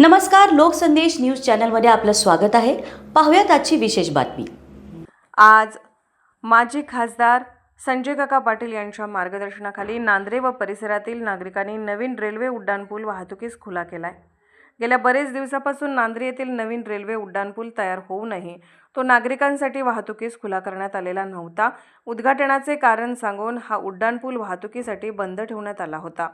नमस्कार लोकसंदेश न्यूज चॅनलमध्ये आपलं स्वागत आहे. पाहूयात आजची विशेष बातमी. आज माजी खासदार संजय काका पाटील यांच्या मार्गदर्शनाखाली नांद्रे व परिसरातील नागरिकांनी नवीन रेल्वे उड्डाणपूल वाहतुकीस खुला केला आहे गेल्या बरेच दिवसापासून नांद्रे येथील नवीन रेल्वे उड्डाणपूल तयार होऊनही तो नागरिकांसाठी वाहतुकीस खुला करण्यात आलेला नव्हता. उद्घाटनाचे कारण सांगून हा उड्डाणपूल वाहतुकीसाठी बंद ठेवण्यात आला होता.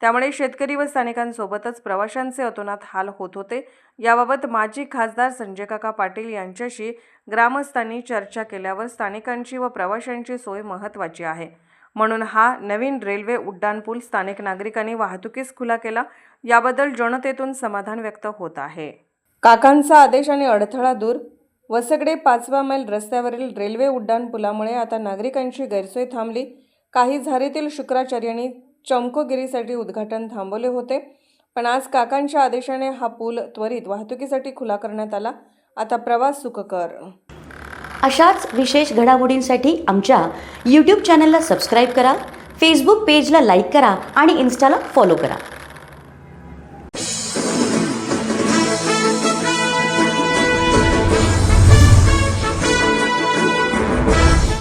त्यामुळे शेतकरी व स्थानिकांसोबतच प्रवाशांचे अतोनात हाल होत होते. याबाबत माजी खासदार संजय काका पाटील यांच्याशी ग्रामस्थांनी चर्चा केल्यावर स्थानिकांची व प्रवाशांची सोय महत्त्वाची आहे. म्हणून हा नवीन रेल्वे उड्डाणपूल स्थानिक नागरिकांनी वाहतुकीस खुला केला. याबद्दल जनतेतून समाधान व्यक्त होत आहे. काकांचा आदेश आणि अडथळा दूर. वसगडे पाचवा मैल रस्त्यावरील रेल्वे उड्डाणपुलामुळे आता नागरिकांची गैरसोय थांबली. काही झारीतील शुक्राचार्यांनी चमकोगिरीसाठी उद्घाटन थांबवले होते. पण आज काकांच्या आदेशाने हा पूल त्वरित वाहतुकीसाठी खुला करण्यात आला. आता प्रवास सुखकर. अशाच विशेष घडामोडींसाठी आमच्या यूट्यूब चॅनलला सबस्क्राईब करा फेसबुक पेजला लाईक करा आणि इन्स्टाला फॉलो करा.